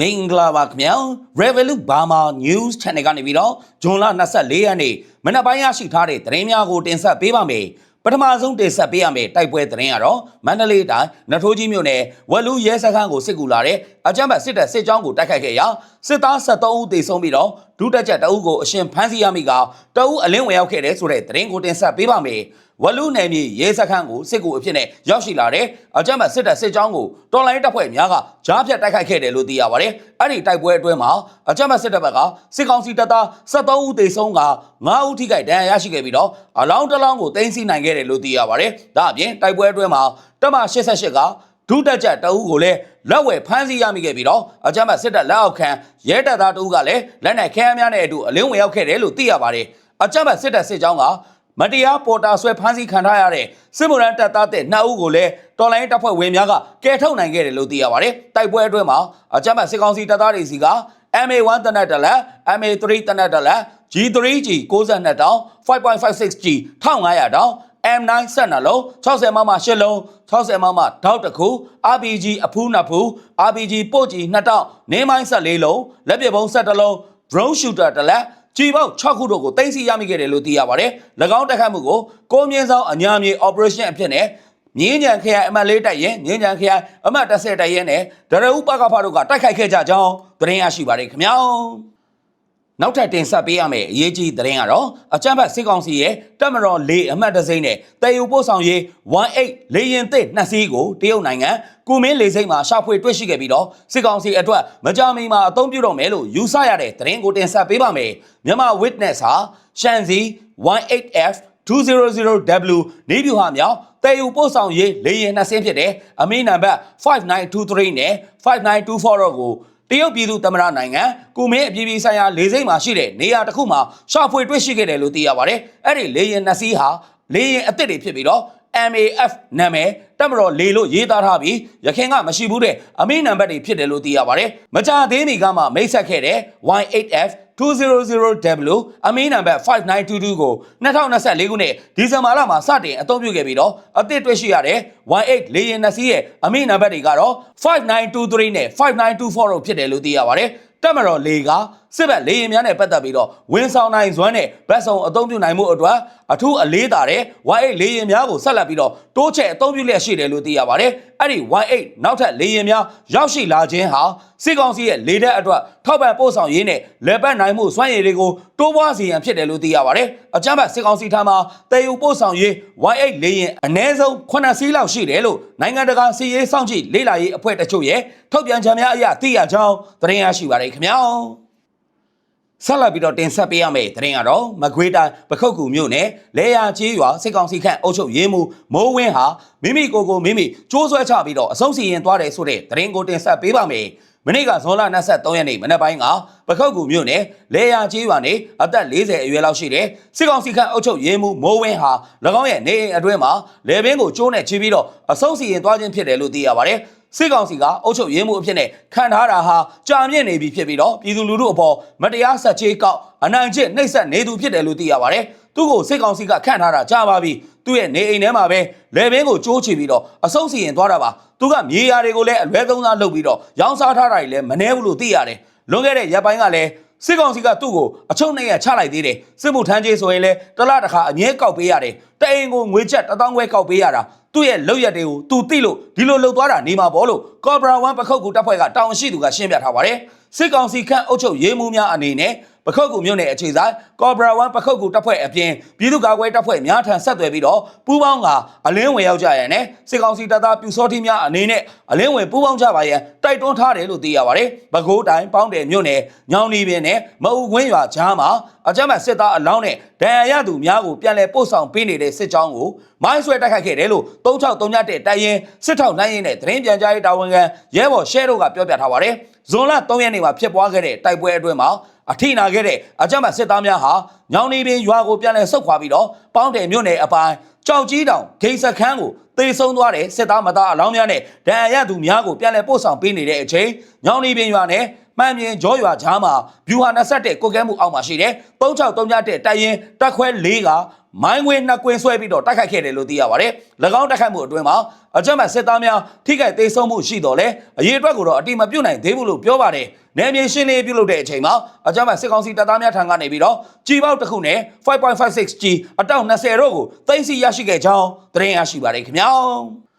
မင်္ဂလာပါခင်ဗျာ Revolut Burma News Channel ကနေပြီးတော့ဇွန်လ24ရက်နေ့မနက်ပိုင်းရရှိထားတဲ့သတင်းများကိုတင်ဆက်ပေးပါမယ်ပထမဆုံးတင်ဆက်ပေးရမယ့်တိုက်ပွဲသတင်းကတော့မန္တလေးတိုင်းနထိုးကြီးမြို့နယ်ဝက်လူရဲစခန်းကိုစစ်ကူလာတဲ့အကြမ်းဖက်စစ်တပ်စစ်ကြောင်းကိုတိုက်ခိုက်ခဲ့ရာစစ်သား73ဦးသေဆုံးပြီးတော့ဒုတက်ချက်တအုပ်ကိုအရှင်ဖမ်းဆီးရမိကတအုပ်အလင်းဝင်ရောက်ခဲ့တဲ့ဆိုတဲ့သတင်းကိုတင်ဆက်ပေးပါမယ် ဝလူနယ်မြေရဲစခန်းကိုစစ်ကူအဖြစ်နဲ့ရောက်ရှိလာတဲ့အကြမ်းဖက်စစ်တပ်စစ်ကြောင်းကိုတော်လိုင်းတပ်ဖွဲ့များကကြားဖြတ်တိုက်ခိုက်ခဲ့တယ်လို့သိရပါတယ်။အဲ့ဒီတိုက်ပွဲအတွင်းမှာအကြမ်းဖက်စစ်တပ်ဘက်ကစစ်ကောင်စီတပ်သား73ဦးသေဆုံးက9ဦးထိခိုက်ဒဏ်ရာရရှိခဲ့ပြီးတော့အလောင်းတစ်လောင်းကိုတင်စီနိုင်ခဲ့တယ်လို့သိရပါတယ်။ဒါအပြင်တိုက်ပွဲအတွင်းမှာတပ်မ88ကဒုတက်ချက်တအုပ်ကိုလည်းလက်ဝယ်ဖမ်းဆီးရမိခဲ့ပြီးတော့အကြမ်းဖက်စစ်တပ်လက်အောက်ခံရဲတပ်သားတအုပ်ကလည်းလက်နက်ခဲယမ်းများနဲ့အတူအလင်းဝင်ရောက်ခဲ့တယ်လို့သိရပါတယ်။အကြမ်းဖက်စစ်တပ်စစ်ကြောင်းက မတရားပေါ်တာဆွဲဖမ်းဆီးခံထားရတဲ့စစ်မှုရန်တပ်သားတဲ့နှစ်ဦးကိုလည်းတော်လိုင်းတပ်ဖွဲ့ဝင်များကကယ်ထုတ်နိုင်ခဲ့တယ်လို့သိရပါတယ်။တိုက်ပွဲအတွင်းမှာအကြမ်းဖက်စစ်ကောင်စီတပ်သားတွေစီက MA1 တနက်တလက် MA3 တနက်တလက် G3G 62တောင်း 5.56G 1500တောင်း M9 ဆက်နှလုံး60မမ8လုံး60မမထောက်တစ်ခု RPG အဖူးနှစ်ဖူး RPG ပို့ကြီး2တောင်းနေမိုင်း14လုံးလက်ပစ်ပုံး17လုံး drone shooter တစ်လက် ကြီးပေါက်6ခုတို့ကိုတင်စီရမိခဲ့တယ်လို့သိရပါတယ်။၎င်းတိုက်ခတ်မှုကိုကိုမြင့်ဆောင်အညာမြေ operation အဖြစ်နဲ့မြင်းကြံခရိုင်အမတ်လေးတိုက်ရင်မြင်းကြံခရိုင်အမတ်30တိုက်ရင်နဲ့ဒရဦးပကဖတို့ကတိုက်ခိုက်ခဲ့ကြကြောင်းသတင်းရရှိပါတယ်ခင်ဗျာ။ နောက်ထပ်တင်ဆက်ပေးရမယ့်အရေးကြီးသတင်းကတော့အကြမ်းဖက်စစ်ကောင်စီရဲ့တပ်မတော်လေးအမှတ်တစိမ့်နဲ့တည်ယူပို့ဆောင်ရေး18လေရင်သစ်နှစ်စီးကိုတရုတ်နိုင်ငံကုမင်းလေစိမ့်မှာရှာဖွေတွေ့ရှိခဲ့ပြီးတော့စစ်ကောင်စီအတွက်မကြာမီမှာအသုံးပြုတော့မယ်လို့ယူဆရတဲ့သတင်းကိုတင်ဆက်ပေးပါမယ်မြန်မာ witness ဟာရှန်စီ 18F 200W နေပြူဟာမြောက်တည်ယူပို့ဆောင်ရေးလေရင်နှစ်စင်းဖြစ်တဲ့အမီနံပါတ်5923နဲ့5924တော့ကို တရုတ်ပြည်သူသမ္မတနိုင်ငံကုမင်းအပြည်ပြည်ဆိုင်ရာလေဆိပ်မှာရှိတဲ့နေရာတစ်ခုမှာရှာဖွေတွေ့ရှိခဲ့တယ်လို့သိရပါတယ်။အဲ့ဒီလေရင်နှစ်စီးဟာလေရင်အစ်စ်တွေဖြစ်ပြီးတော့ MAF နာမည်တက်မတော်လေလို့ရေးသားထားပြီးရခင်ကမရှိဘူးတဲ့အမီနံပါတ်တွေဖြစ်တယ်လို့သိရပါတယ်။မကြသေးမီကမှမိတ်ဆက်ခဲ့တဲ့ Y8F 200W အမီနံပါတ်5922ကို2024ခုနှစ်ဒီဇင်ဘာလမှာစတင်အသုံးပြုခဲ့ပြီးတော့အသစ်တွေ့ရှိရတဲ့ Y8 လေယာဉ်နှစ်စီးရဲ့အမီနံပါတ်တွေကတော့5923နဲ့5924တို့ဖြစ်တယ်လို့သိရပါတယ်။တက်မတော်လေက စစ်ဘက်လေရင်များနဲ့ပတ်သက်ပြီးတော့ဝင်းဆောင်နိုင်ဇွမ်းနဲ့ဗတ်ဆောင်အသုံးပြုနိုင်မှုအတွက်အထူးအလေးသာတဲ့ Y8 လေရင်များကိုဆက်လက်ပြီးတော့တိုးချဲ့အသုံးပြုလျက်ရှိတယ်လို့သိရပါတယ်။အဲ့ဒီ Y8 နောက်ထပ်လေရင်များရောက်ရှိလာခြင်းဟာစစ်ကောင်စီရဲ့လေတပ်အတွက်ထောက်ပံ့ပို့ဆောင်ရေးနဲ့လေပတ်နိုင်မှုစွမ်းရည်တွေကိုတိုးပွားစေရန်ဖြစ်တယ်လို့သိရပါတယ်။အကြမ်းဖက်စစ်ကောင်စီထံမှတည်ယူပို့ဆောင်ရေး Y8 လေရင်အ ਨੇ ဆုံး9စီးလောက်ရှိတယ်လို့နိုင်ငံတကာစီရေးစောင့်ကြည့်လေ့လာရေးအဖွဲ့တချို့ရဲ့ထုတ်ပြန်ချက်များအရသိရကြောင်းသတင်းရရှိပါတယ်ခင်ဗျာ။ ဆက်လက်ပြီးတော့တင်ဆက်ပေးရမယ့်သတင်းကတော့မကွေးတိုင်းပခုတ်ကူမြို့နယ်လဲရချေးရွာစစ်ကောင်စီခန့်အုပ်ချုပ်ရေးမှူးမိုးဝင်းဟာမိမိကိုယ်ကိုမိမိကျိုးဆွဲချပြီးတော့အဆုံးစီရင်သွားတယ်ဆိုတဲ့သတင်းကိုတင်ဆက်ပေးပါမယ်။မနေ့ကဇွန်လ23ရက်နေ့မနက်ပိုင်းကပခုတ်ကူမြို့နယ်လဲရချေးရွာနေအသက်40အရွယ်လောက်ရှိတဲ့စစ်ကောင်စီခန့်အုပ်ချုပ်ရေးမှူးမိုးဝင်းဟာ၎င်းရဲ့နေအိမ်အတွင်းမှာလေဘင်းကိုကျိုးနဲ့ချီပြီးတော့အဆုံးစီရင်သွားခြင်းဖြစ်တယ်လို့သိရပါတယ်။ စစ်ကောင်စီကအုပ်ချုပ်ရေးမှုအဖြစ်နဲ့ခံထားတာဟာကြာမြင့်နေပြီဖြစ်ပြီးတော့ပြည်သူလူထုအပေါ်မတရားဆက်ချေးကောက်အနိုင်ကျင့်နှိပ်စက်နေသူဖြစ်တယ်လို့သိရပါတယ်။သူ့ကိုစစ်ကောင်စီကခန့်ထားတာကြာပါပြီ။သူ့ရဲ့နေအိမ်ထဲမှာပဲလေဘင်းကိုကျိုးချပြီးတော့အဆုံးစီရင်သွားတာပါ။သူကမြေယာတွေကိုလည်းအလွဲသုံးစားလုပ်ပြီးတော့ရောင်းစားထားတာတွေလည်းမနှဲဘူးလို့သိရတယ်။လွန်ခဲ့တဲ့ရက်ပိုင်းကလည်းစစ်ကောင်စီကသူ့ကိုအချုံနဲ့ရချလိုက်သေးတယ်စစ်မှုထမ်းကြီးဆိုရင်လည်းတစ်လတစ်ခါအမြဲကောက်ပေးရတယ်တအိမ်ကိုငွေချက်တစ်သောင်းခွဲကောက်ပေးရတာ သူ့ရဲ့လောက်ရက်တွေကိုသူသိလို့ဒီလိုလှုပ်သွားတာနေမှာပေါ့လို့ကော်ဘရာ1ပခုတ်ကူတပ်ဖွဲ့ကတောင်ရှိသူကရှင်းပြထားပါတယ် စစ်ကောင်စီခန့်အုပ်ချုပ်ရေးမှုများအနေနဲ့ပခုတ်ကူမြို့နယ်အခြေဆိုင်ကော်ဘရာ1ပခုတ်ကူတပ်ဖွဲ့အပြင်ပြည်သူ့ကာကွယ်တပ်ဖွဲ့များထံဆက်သွယ်ပြီးတော့ပူးပေါင်းကအလင်းဝင်ရောက်ကြရတဲ့စစ်ကောင်စီတပ်သားပြူစောတိများအနေနဲ့အလင်းဝင်ပူးပေါင်းကြပါရန်တိုက်တွန်းထားတယ်လို့သိရပါတယ်။ပဲခူးတိုင်းပေါင်းတယ်မြို့နယ်ညောင်နီပင်နဲ့မအူခွင်းရွာကြားမှာအကြမ်းဖက်စစ်သားအလောင်းနဲ့ဒဏ်ရာရသူများကိုပြန်လည်ပို့ဆောင်ပေးနေတဲ့စစ်ကြောင်းကိုမိုင်းဆွဲတိုက်ခိုက်ခဲ့တယ်လို့3631တဲ့တိုင်ရင်စစ်ထောက်နိုင်ရင်နဲ့သတင်းပြန်ကြားရေးတာဝန်ခံရဲဘော်ရှဲတို့ကပြောပြထားပါတယ်။ဇွန်လ3ရက်နေ့မှာဖြစ်ပွားခဲ့တဲ့တိုက်ပွဲအတွင်းမှာအထိနာခဲ့တဲ့အကြမ်းဖက်စစ်သားများဟာညောင်နေပင်ရွာကိုပြန်လည်ဆုတ်ခွာပြီးတော့ပေါင်းတယ်မြို့နယ်အပိုင်းကြောက်ကြီးတောင်ဂိတ်စခန်းကိုတေဆုံးသွားတဲ့စစ်သားမသားအလောင်းများနဲ့ဒဏ်ရာရသူများကိုပြန်လည်ပို့ဆောင်ပေးနေတဲ့အချိန်ညောင်နေပင်ရွာနဲ့မှန်မြင်ကြောရွာကြားမှာဗျူဟာ21ကိုကဲမှုအောက်မှာရှိတဲ့3631တဲ့တိုင်ရင်တက်ခွဲ၄က မိုင်းငွေနှစ်ကွင်းဆွဲပြီးတော့တိုက်ခိုက်ခဲ့တယ်လို့သိရပါတယ်။၎င်းတိုက်ခိုက်မှုအတွင်းမှာအကြမ်းဖက်စစ်သားများထိခိုက်ဒေဆုံးမှုရှိတော်လဲအရေးအတွက်ကိုတော့အတိမပြုတ်နိုင်သေးဘူးလို့ပြောပါတယ်။နယ်မြေရှင်းလင်းပြုလုပ်တဲ့အချိန်မှာအကြမ်းဖက်စစ်ကောင်စီတပ်သားများထံကနေပြီးတော့ကြီးပေါက်တစ်ခုနဲ့ 5.56G အတောက်20တို့ကိုသိမ်းဆီးရရှိခဲ့ကြောင်းသတင်းရရှိပါတယ်ခင်ဗျာ။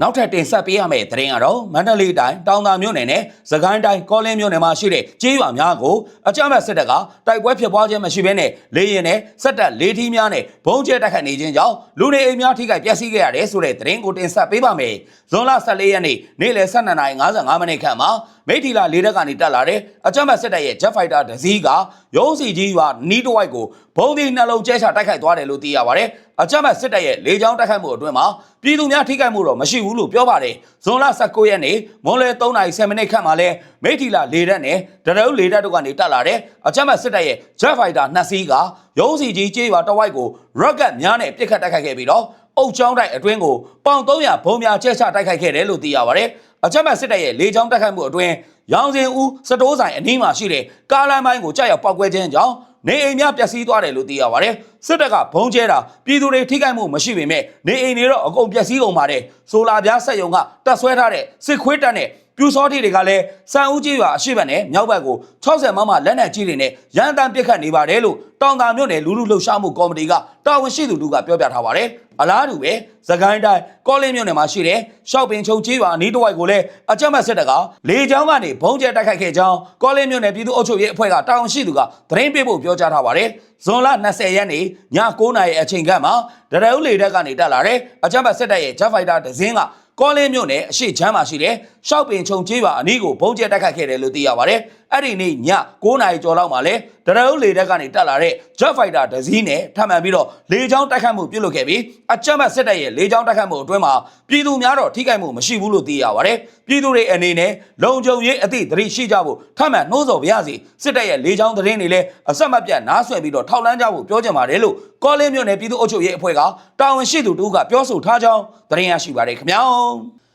နောက်ထပ်တင်ဆက်ပေးရမယ့်သတင်းကတော့မန္တလေးတိုင်းတောင်သာမြို့နယ်နဲ့စကိုင်းတိုင်းကောလင်းမြို့နယ်မှာရှိတဲ့ကျေးရွာများကိုအကြမ်းဖက်စစ်တပ်ကတိုက်ပွဲဖြစ်ပွားခြင်းမရှိဘဲနဲ့လေရင်နဲ့စက်တပ်လေးထီးများနဲ့ဘုံကျဲတိုက်ခတ်နေခြင်းကြောင့်လူနေအိမ်များထိခိုက်ပျက်စီးခဲ့ရတယ်ဆိုတဲ့သတင်းကိုတင်ဆက်ပေးပါမယ်။ဇွန်လ14ရက်နေ့နေ့လယ်12:55မိနစ်ခန့်မှာမိထီလာလေးတက်ကနေတက်လာတဲ့အကြမ်းဖက်စစ်တပ်ရဲ့ Jet Fighter တစ်စီးကရုံးစီကြီးရွာနီးတစ်ဝိုက်ကို ဘုံဒီနှလုံးကျဲချတိုက်ခိုက်သွားတယ်လို့သိရပါတယ်။အကြမ်းဖက်စစ်တပ်ရဲ့လေကြောင်းတိုက်ခိုက်မှုအတွင်းမှာပြည်သူများထိခိုက်မှုတော့မရှိဘူးလို့ပြောပါတယ်။ဇွန်လ19ရက်နေ့မွန်လယ်3:10မိနစ်ခန့်မှာလဲမိထီလာလေတပ်နဲ့ဒရုပ်လေတပ်တို့ကနေတက်လာတဲ့အကြမ်းဖက်စစ်တပ်ရဲ့ Jet Fighter နှစ်စီးကရုံးစီကြီးကျေးရွာတစ်ဝိုက်ကို rocket များနဲ့ပစ်ခတ်တိုက်ခိုက်ခဲ့ပြီးတော့အုတ်ချောင်းတိုက်အတွင်းကိုပေါင်300ဘုံများကျဲချတိုက်ခိုက်ခဲ့တယ်လို့သိရပါတယ်။အကြမ်းဖက်စစ်တပ်ရဲ့လေကြောင်းတိုက်ခိုက်မှုအတွင်းရောင်စင်ဦးစတိုးဆိုင်အနီးမှာရှိတဲ့ကားလမ်းပိုင်းကိုကြောက်ရောက်ပောက်ကွဲခြင်းကြောင့် နေအိမ်များပျက်စီးသွားတယ်လို့သိရပါတယ်။စစ်တပ်ကဘုံကျဲတာပြည်သူတွေထိခိုက်မှုမရှိပေမဲ့နေအိမ်တွေတော့အကုန်ပျက်စီးကုန်ပါတယ်။ဆိုလာပြားဆက်ယုံကတက်ဆွဲထားတဲ့စစ်ခွေးတပ်နဲ့ပြူစောတိတွေကလည်းစံဦးကြီးရွာအရှိတ်ဘက်နဲ့မြောက်ဘက်ကို60မမလက်နက်ကြီးတွေနဲ့ရန်တမ်းပစ်ခတ်နေပါတယ်လို့တောင်တာမြို့နယ်လူလူလှုပ်ရှားမှုကော်မတီကတာဝန်ရှိသူတို့ကပြောပြထားပါတယ်။ အလားတူပဲသခိုင်းတိုင်းကောလင်းမြို့နယ်မှာရှိတဲ့ရှောက်ပင်ချုံကြီးရွာအနီးတစ်ဝိုက်ကိုလည်းအကြမ်းဖက်စစ်တပ်ကလေကြောင်းကနေဘုံကျဲတိုက်ခိုက်ခဲ့ကြောင်းကောလင်းမြို့နယ်ပြည်သူ့အုပ်ချုပ်ရေးအဖွဲ့ကတာဝန်ရှိသူကသတင်းပေးဖို့ပြောကြားထားပါတယ်။ဇွန်လ20ရက်နေ့ည9:00နာရီအချိန်ခန့်မှာဒရဦးလေတပ်ကနေတက်လာတဲ့အကြမ်းဖက်စစ်တပ်ရဲ့ Jet Fighter တစ်စင်းကကောလင်းမြို့နယ်အရှိချမ်းမှာရှိတဲ့ရှောက်ပင်ချုံကြီးရွာအနီးကိုဘုံကျဲတိုက်ခိုက်ခဲ့တယ်လို့သိရပါတယ်။အဲ့ဒီနေ့ည9:00နာရီကျော်လောက်မှာလဲဒရဦးလေတပ်ကနေတက်လာတဲ့ Jet Fighter တစ်စီးနဲ့ထပ်မံပြီးတော့လေကြောင်းတိုက်ခတ်မှုပြုလုပ်ခဲ့ပြီးအကြမ်းဖက်စစ်တပ်ရဲ့လေကြောင်းတိုက်ခတ်မှုအတွင်းမှာပြည်သူများတော့ထိခိုက်မှုမရှိဘူးလို့သိရပါတယ်။ပြည်သူတွေအနေနဲ့လုံခြုံရေးအသည့်သတိရှိကြဖို့ထပ်မံနှိုးဆော်ပါရစေ။စစ်တပ်ရဲ့လေကြောင်းသတင်းတွေလည်းအဆက်မပြတ်နားဆွဲပြီးတော့ထောက်လန်းကြဖို့ပြောကြပါတယ်လို့ကောလင်းမြို့နယ်ပြည်သူ့အုပ်ချုပ်ရေးအဖွဲ့ကတာဝန်ရှိသူတို့ကပြောဆိုထားကြောင်းသတင်းရရှိပါတယ်ခင်ဗျာ။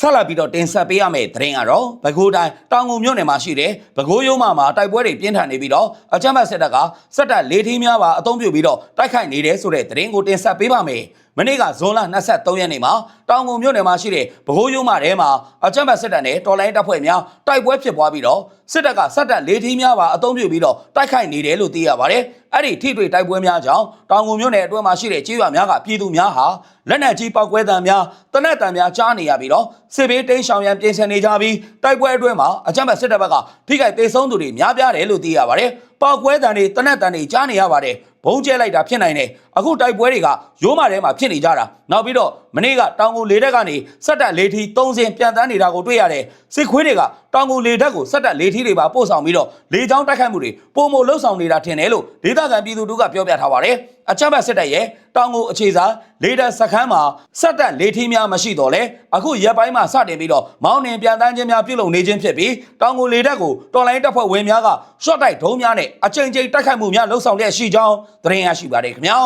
ဆက်လက်ပြီးတော့တင်ဆက်ပေးရမယ့်သတင်းကတော့ပဲခူးတိုင်းတောင်ငူမြို့နယ်မှာရှိတဲ့ပဲခူးရုံးမမှာတိုက်ပွဲတွေပြင်းထန်နေပြီးတော့အကြမ်းဖက်စစ်တပ်ကစက်တပ်လေးထီးများပါအုံပြုပြီးတော့တိုက်ခိုက်နေတယ်ဆိုတဲ့သတင်းကိုတင်ဆက်ပေးပါမယ်။ မနေ့ကဇွန်လ23ရက်နေ့မှာတောင်ငူမြို့နယ်မှာရှိတဲ့ပဲခူးရုံးမထဲမှာအကြမ်းဖက်စစ်တပ်နဲ့တော်လိုင်းတပ်ဖွဲ့များတိုက်ပွဲဖြစ်ပွားပြီးတော့စစ်တပ်ကစက်တပ်လေးထီးများပါအုံပြုပြီးတော့တိုက်ခိုက်နေတယ်လို့သိရပါတယ်။အဲ့ဒီထိတွေ့တိုက်ပွဲများကြောင့်တောင်ငူမြို့နယ်အတွင်းမှာရှိတဲ့ကြေးရွာများကပြည်သူများဟာလက်နက်ကြီးပောက်ကွဲတံများတနက်တံများကြားနေရပြီးတော့စစ်ဘေးတိမ်းရှောင်ရန်ပြင်ဆင်နေကြပြီးတိုက်ပွဲအတွင်းမှာအကြမ်းဖက်စစ်တပ်ဘက်ကထိခိုက်ဒေဆုံးသူတွေများပြားတယ်လို့သိရပါတယ်။ပောက်ကွဲတံတွေတနက်တံတွေကြားနေရပါတယ်။ဘုံကျဲလိုက်တာဖြစ်နိုင်တယ် အခုတိုက်ပွဲတွေကရိုးမထဲမှာဖြစ်နေကြတာနောက်ပြီးတော့မနေ့ကတောင်ငူလေတက်ကနေစက်တက်လေထီ၃စင်ပြန်တန်းနေတာကိုတွေ့ရတယ်စစ်ခွေးတွေကတောင်ငူလေတက်ကိုစက်တက်လေထီတွေပါပို့ဆောင်ပြီးတော့လေကြောင်းတိုက်ခိုက်မှုတွေပုံမလှုပ်ဆောင်နေတာထင်တယ်လို့ဒေသခံပြည်သူတို့ကပြောပြထားပါတယ်အချက်ဘက်စစ်တပ်ရဲ့တောင်ငူအခြေစားလေတက်စခန်းမှာစက်တက်လေထီများမရှိတော့လဲအခုရက်ပိုင်းမှာစတင်ပြီးတော့မောင်းနှင်ပြန်တန်းခြင်းများပြုလုပ်နေခြင်းဖြစ်ပြီးတောင်ငူလေတက်ကိုတော်လိုင်းတပ်ဖွဲ့ဝင်များကရှော့တိုက်ဒုံးများနဲ့အကြိမ်ကြိမ်တိုက်ခိုက်မှုများလှုပ်ဆောင်လျက်ရှိကြောင်းသတင်းရရှိပါတယ်ခင်ဗျာ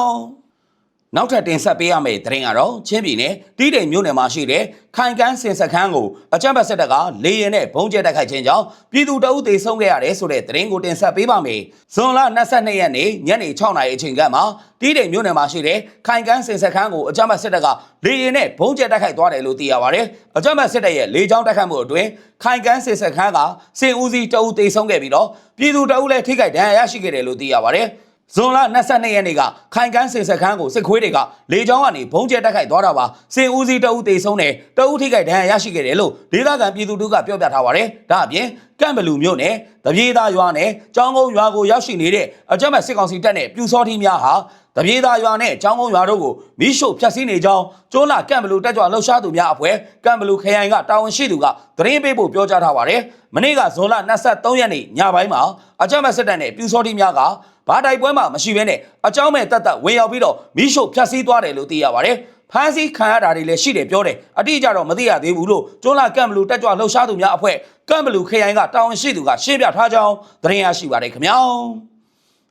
နောက်ထပ်တင်ဆက်ပေးရမယ့်သတင်းကတော့ချင်းပြည်နယ်တီးတိမ်မြို့နယ်မှာရှိတဲ့ခိုင်ကန်းစင်စခန်းကိုအကြမ်းဖက်စစ်တပ်ကလေရင်နဲ့ဘုံကျဲတိုက်ခိုက်ခြင်းကြောင့်ပြည်သူတအုပ်သေဆုံးခဲ့ရတယ်ဆိုတဲ့သတင်းကိုတင်ဆက်ပေးပါမယ်။ဇွန်လ22ရက်နေ့ညနေ6နာရီအချိန်ကမှတီးတိမ်မြို့နယ်မှာရှိတဲ့ခိုင်ကန်းစင်စခန်းကိုအကြမ်းဖက်စစ်တပ်ကလေရင်နဲ့ဘုံကျဲတိုက်ခိုက်သွားတယ်လို့သိရပါတယ်။အကြမ်းဖက်စစ်တပ်ရဲ့လေကြောင်းတိုက်ခိုက်မှုအတွင်းခိုင်ကန်းစင်စခန်းကစင်ဦးစီးတအုပ်သေဆုံးခဲ့ပြီးတော့ပြည်သူတအုပ်လည်းထိခိုက်ဒဏ်ရာရရှိခဲ့တယ်လို့သိရပါတယ်။ ဇွန်လ22ရက်နေ့ကခိုင်ကန်းစင်စခန်းကိုစစ်ခွေးတွေကလေကြောင်းကနေဘုံကျဲတက်ခိုက်သွားတာပါစင်ဦးစီးတအုပ်တေဆုံးတယ်တအုပ်ထိခိုက်ဒဏ်ရာရရှိခဲ့တယ်လို့ဒေသခံပြည်သူတို့ကပြောပြထားပါတယ်ဒါအပြင်ကန့်ဘလူမြို့နယ်တပြေးသားရွာနဲ့ကျောင်းကုန်းရွာကိုရောက်ရှိနေတဲ့အကြမ်းဖက်စစ်ကောင်စီတပ်နဲ့ပြူစောထီးများဟာ တပြေးသားရွာနဲ့ကျောင်းကုန်းရွာတို့ကိုမီးရှို့ဖျက်ဆီးနေကြောင်းကျွန်းလာကန့်ဘလူတက်ကြွလှုပ်ရှားသူများအဖွဲ့ကန့်ဘလူခရိုင်ကတာဝန်ရှိသူကသတင်းပေးဖို့ပြောကြားထားပါတယ်မနေ့ကဇွန်လ23ရက်နေ့ညပိုင်းမှာအကြမ်းဖက်စစ်တပ်နဲ့ပြူစောထီးများကဘာတိုက်ပွဲမှမရှိဘဲနဲ့အကြောင်းမဲ့တက်တက်ဝင်ရောက်ပြီးတော့မီးရှို့ဖျက်ဆီးသွားတယ်လို့သိရပါတယ်။ဖမ်းဆီးခံရတာတွေလည်းရှိတယ်ပြောတယ်။အတိအကျတော့မသိရသေးဘူးလို့ကျွန်းလာကမ်ဘလူတက်ကြွလှုပ်ရှားသူများအဖွဲ့ကမ်ဘလူခရိုင်ကတာဝန်ရှိသူကရှင်းပြထားကြောင်းသတင်းရရှိပါတယ်ခင်ဗျာ။